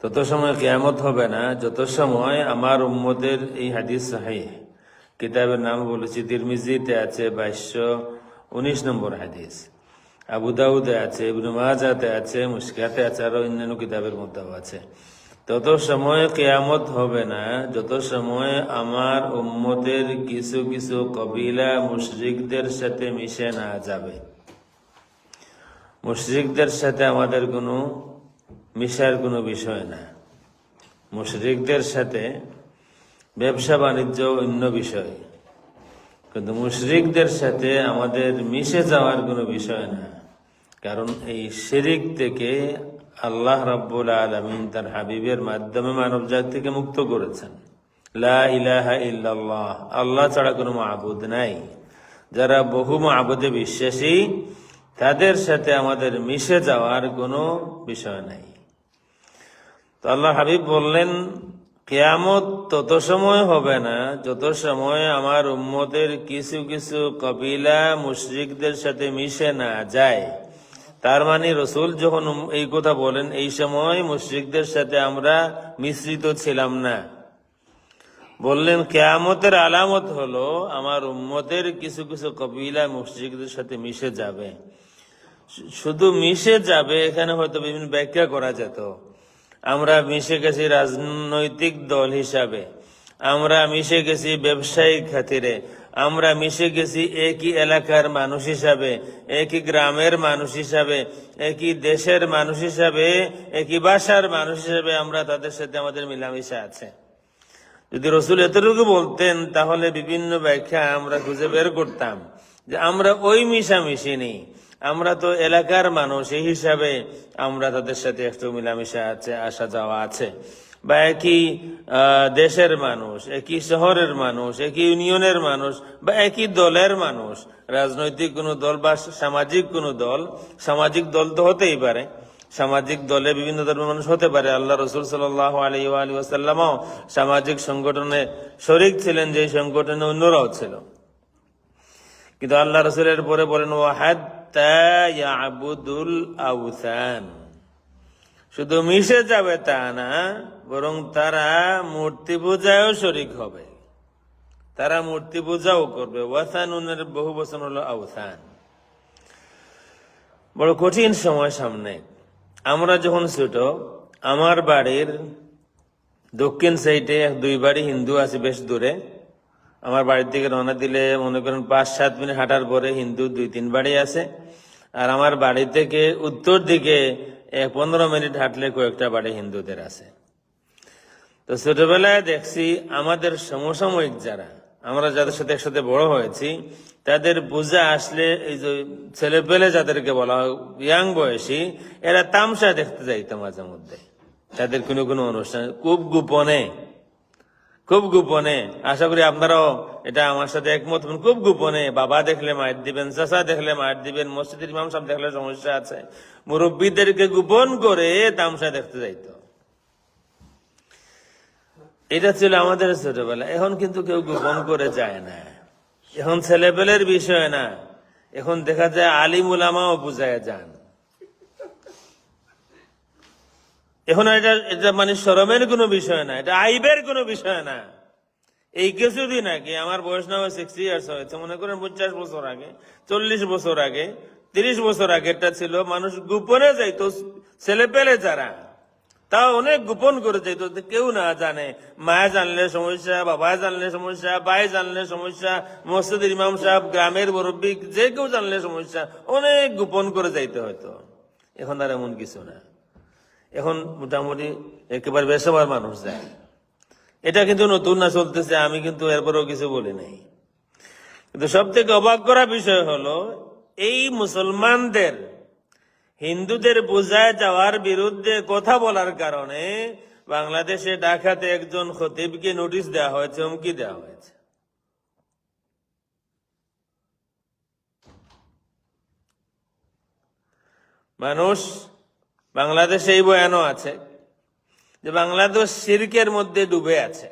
তত সময় কেয়ামত হবে না, যত সময় আমার উম্মদের এই হাদিস সাহিহ কিতাবের নাম বলেছি, তিরমিজিতে আছে বাইশশো উনিশ নম্বর হাদিস, আবু দাউদে আছে, ইবনু মাজাতে আছে মুশকাতে আছে, আরও অন্যান্য কিতাবের মধ্যেও আছে। তত সময় কেয়ামত হবে না, যত সময় আমার উম্মতের কিছু কিছু কবিলা মুশরিকদের সাথে মিশে না যাবে, মুশরিকদের সাথে আমাদের কোনো মিশার কোনো বিষয় না। মুশরিকদের সাথে ব্যবসা বাণিজ্য অন্য বিষয়। কিন্তু মুশরিকদের সাথে আমাদের মিশে যাওয়ার কোনো বিষয় না। কারণ এই শিরিক থেকে আল্লাহ রাব্বুল আলমিন তার হাবিবের মাধ্যমে মানব জাতিকে মুক্ত করেছেন। লা ইলাহা ইল্লাল্লাহ, আল্লাহ ছাড়া কোনো মাহবুদ নাই। যারা বহু মাহবুদে বিশ্বাসী, তাদের সাথে আমাদের মিশে যাওয়ার কোনো বিষয় নাই। তো আল্লাহ হাবিব বললেন, কেয়ামত তত সময় হবে না যত সময় আমার উম্মতের কিছু কিছু কবিলা মুশরিকদের সাথে মিশে না যায়। তার মানে রসুল যখন এই কথা বলেন, এই সময় মুশরিকদের সাথে আমরা মিশ্রিত ছিলাম না। বললেন, কেয়ামতের আলামত হলো আমার উম্মতের কিছু কিছু কবিলা মুশরিকদের সাথে মিশে যাবে। শুধু মিশে যাবে, এখানে হয়তো বিভিন্ন ব্যাখ্যা করা যেত। আমরা মিশে গেছি রাজনৈতিক দল হিসাবে। আমরা মিশে গেছি ব্যবসায়িক খাতিরে। আমরা মিশে গেছি একই এলাকার মানুষ হিসাবে, একই গ্রামের মানুষ হিসাবে, একই দেশের মানুষ হিসাবে, একই ভাষার মানুষ হিসাবে আমরা তাদের সাথে আমাদের মিলামিশা আছে। যদি রসুল এতটুকু বলতেন, তাহলে বিভিন্ন ব্যাখ্যা আমরা খুঁজে বের করতাম যে আমরা ওই মিশামিশি নেই। আমরা তো এলাকার মানুষ, এই হিসাবে আমরা তাদের সাথে একটু মিলামিশা আছে, আসা যাওয়া আছে। বা একই দেশের মানুষ, একই শহরের মানুষ, একই ইউনিয়নের মানুষ, বা একই দলের মানুষ। রাজনৈতিক কোনো দল বা সামাজিক কোনো দল, সামাজিক দল তো হতেই পারে। সামাজিক দলে বিভিন্ন ধর্মের মানুষ হতে পারে। আল্লাহ রসুল সাল্লাহ আলী আলী সামাজিক সংগঠনে শরিক ছিলেন, যে সংগঠনে অন্যরাও ছিল। কিন্তু আল্লাহ রসুলের পরে বলেন ওয়াহাদুল আউসান। শুধু মিশে যাবে তা না, বরং তারা মূর্তি পূজায়ও শরিক হবে। তারা মূর্তি পূজাও করবে। ওয়াসানুনের বহু বচন হলো আউসান। বড় কঠিন সময় সামনে। আমরা যখন ছোট, আমার বাড়ির দক্ষিণ সাইডে দুই বাড়ি হিন্দু আছে বেশ দূরে। আমার বাড়ির থেকে রওনা দিলে মনে করেন পাঁচ, সাত মিনিট হাঁটার পরে হিন্দু দুই, তিন বাড়ি আছে। আর আমার বাড়ি থেকে উত্তর দিকে পনেরো মিনিট হাঁটলে কয়েকটা বাড়ি হিন্দুদের আছে। তো ছোটবেলায় দেখছি আমাদের সমসাময়িক যারা, আমরা যাদের সাথে একসাথে বড় হয়েছি, তাদের পূজা আসলে এই যে ছেলে পেলে যাদেরকে বলা হয় ইয়াং বয়সী, এরা তামসা দেখতে যাইতো মাঝে মধ্যে। তাদের কোনো কোনো অনুষ্ঠান খুব গোপনে খুব গোপনে, আশা করি আপনারাও এটা আমার সাথে একমত হবেন। খুব গোপনে, বাবা দেখলে মায়ের দিবেন, চাচা দেখলে মায়ের দিবেন, মসজিদের ইমাম সাহেব দেখলে সমস্যা আছে। মুরব্বীদেরকে গোপন করে তামসা দেখতে যাইতো। এটা ছিল আমাদের ছোটবেলা, এখন কিন্তু কেউ গোপন করে যায় না। এখন ছেলেপেলের বিষয় না, এখন দেখা যায় আলিম উলামাও বুঝায় যান। এখন এটা এটা মানে শরমের কোনো বিষয় না, এটা আইবের কোনো বিষয় না। এই কিছুদিন আগে, আমার বয়স না সিক্সটি ইয়ার্স হয়েছে মনে করেন পঞ্চাশ বছর আগে, চল্লিশ বছর আগে, তিরিশ বছর আগে আগেরটা ছিল, মানুষ গোপনে যাইতো, ছেলে পেলে যারা, তাও অনেক গোপন করে যেত যে কেউ না জানে মায়া জানলে সমস্যা, বাবা জানলে সমস্যা, ভাই জানলে সমস্যা, মসজিদের ইমাম সাহেব, গ্রামের মুরব্বী, যে কেউ জানলে সমস্যা, অনেক গোপন করে যাইতে হয়তো এখন আর এমন কিছু না। এখন মোটামুটি একেবারে বেসবার মানুষ যায়। এটা কিন্তু নতুন না চলতেছে, আমি কিন্তু এরপরেও কিছু বলি নাই। কিন্তু সব থেকে অবাক করা বিষয় হলো, এই মুসলমানদের, হিন্দুদের বোঝায় যাওয়ার বিরুদ্ধে কথা বলার কারণে বাংলাদেশে ঢাকাতে একজন খতিবকে নোটিশ দেওয়া হয়েছে, হুমকি দেওয়া হয়েছে। মানুষ বাংলাদেশে এই বয়ানও আছে যে বাংলাদেশ সিরকের মধ্যে ডুবে আছে।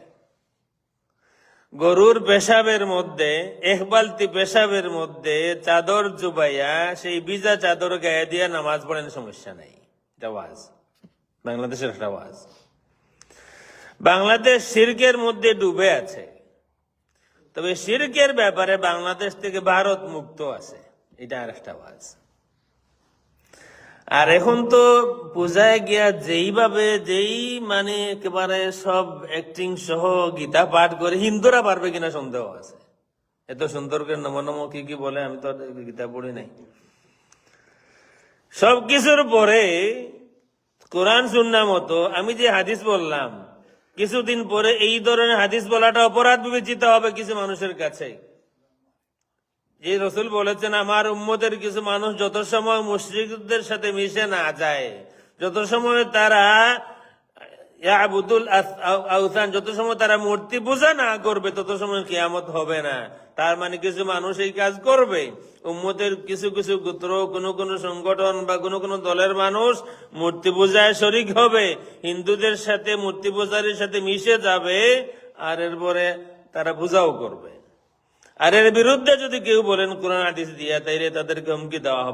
গরুর পেশাবের মধ্যে একবালতি পেশাবের মধ্যে চাদর জুবাইয়া সেই বিজা চাদর গায়ে দিয়ে নামাজ পড়েন, সমস্যা নাই। এটা ওয়াজ। বাংলাদেশের একটা ওয়াজ। বাংলাদেশ শিরকের মধ্যে ডুবে আছে। তবে শিরকের ব্যাপারে বাংলাদেশ থেকে ভারত মুক্ত আছে। এটা আর একটা ওয়াজ। আর এখন তো পূজায় গিয়া যেইভাবে, যেই মানে একেবারে সব অ্যাক্টিং সহ গীতা পাঠ করে হিন্দুরা পারবে কিনা সন্দেহ আছে। এত সুন্দর করে নম নম কি কি বলে আমি তো গীতা পড়ি নাই। সব কিছুর পরে কোরআন শুননা মতো আমি যে হাদিস বললাম, কিছুদিন পরে এই ধরনের হাদিস বলাটা অপরাধ বিবেচিত হবে কিছু মানুষের কাছে। যে রসুল বলেছেন, আমার উম্মতের কিছু মানুষ যত সময় মুশ্রিকদের সাথে মিশে না যায়, যত সময় তারা আউসান, যত সময় তারা মূর্তি পূজা না করবে, তত সময় কেয়ামত হবে না। তার মানে কিছু মানুষ এই কাজ করবে। উম্মতের কিছু কিছু গোত্র, কোনো কোনো সংগঠন বা কোনো কোনো দলের মানুষ মূর্তি পূজায় শরিক হবে। হিন্দুদের সাথে মূর্তি পূজারীর সাথে মিশে যাবে, আর এরপরে তারা পূজাও করবে। আর এর বিরুদ্ধে যদি কেউ বলেন কোরআন হাদিস দিয়া তাইলে তাদেরকে হুমকি দেওয়া হবে।